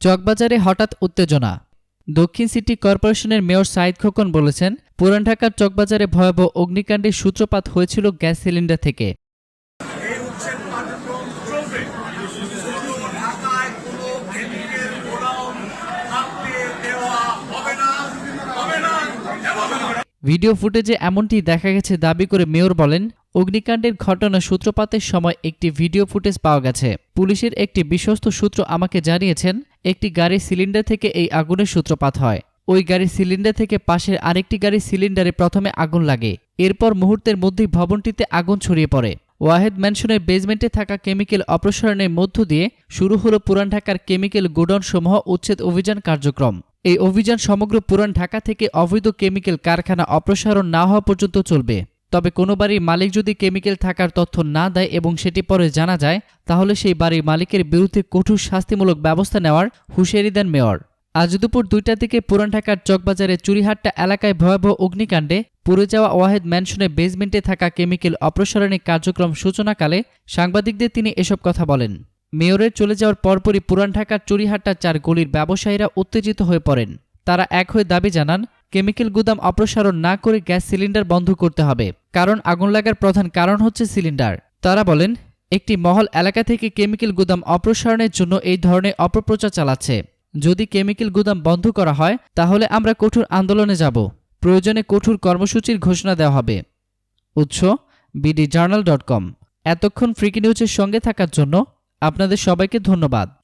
চকবাজারে হঠাৎ উত্তেজনা। দক্ষিণ সিটি কর্পোরেশনের মেয়র সাইদ খোকন বলেছেন পুরান ঢাকার চকবাজারে ভয়াবহ অগ্নিকাণ্ডের সূত্রপাত হয়েছিল গ্যাস সিলিন্ডার থেকে। ভিডিও ফুটেজে এমনটি দেখা গেছে দাবি করে মেয়র বলেন অগ্নিকাণ্ডের ঘটনা সূত্রপাতের সময় একটি ভিডিও ফুটেজ পাওয়া গেছে। পুলিশের একটি বিশ্বস্ত সূত্র আমাকে জানিয়েছেন একটি গাড়ির সিলিন্ডার থেকে এই আগুনের সূত্রপাত হয়। ওই গাড়ির সিলিন্ডার থেকে পাশের আরেকটি গাড়ির সিলিন্ডারে প্রথমে আগুন লাগে। এরপর মুহূর্তের মধ্যেই ভবনটিতে আগুন ছড়িয়ে পড়ে। ওয়াহেদ ম্যানশনের বেজমেন্টে থাকা কেমিক্যাল অপসারণের মধ্য দিয়ে শুরু হলো পুরান ঢাকার কেমিক্যাল গোডাউন সমূহ উচ্ছেদ অভিযান কার্যক্রম। এই অভিযান সমগ্র পুরান ঢাকা থেকে অবৈধ কেমিক্যাল কারখানা অপসারণ না হওয়া পর্যন্ত চলবে। তবে কোনো বাড়ির মালিক যদি কেমিক্যাল থাকার তথ্য না দেয় এবং সেটি পরে জানা যায়, তাহলে সেই বাড়ির মালিকের বিরুদ্ধে কঠোর শাস্তিমূলক ব্যবস্থা নেওয়ার হুঁশিয়ারি দেন মেয়র। আজ দুপুর দুইটার দিকে পুরান ঢাকার চকবাজারে চুরিহাট্টা এলাকায় ভয়াবহ অগ্নিকাণ্ডে পুড়ে যাওয়া ওয়াহেদ ম্যানশনে বেসমেন্টে থাকা কেমিক্যাল অপসারণের কার্যক্রম সূচনাকালে সাংবাদিকদের তিনি এসব কথা বলেন। মেয়রের চলে যাওয়ার পরপরই পুরান ঢাকার চুরিহাট্টার চার গলির ব্যবসায়ীরা উত্তেজিত হয়ে পড়েন। তারা এক হয়ে দাবি জানান, কেমিক্যাল গুদাম অপসারণ না করে গ্যাস সিলিন্ডার বন্ধ করতে হবে। কারণ আগুন লাগার প্রধান কারণ হচ্ছে সিলিন্ডার। তারা বলেন, একটি মহল এলাকা থেকে কেমিক্যাল গুদাম অপসারণের জন্য এই ধরনের অপপ্রচার চালাচ্ছে। যদি কেমিক্যাল গুদাম বন্ধ করা হয়, তাহলে আমরা কঠোর আন্দোলনে যাব। প্রয়োজনে কঠোর কর্মসূচির ঘোষণা দেওয়া হবে। উৎস বিডি জার্নাল ডট কম। এতক্ষণ ফ্রিকি নিউজের সঙ্গে থাকার জন্য আপনাদের সবাইকে ধন্যবাদ।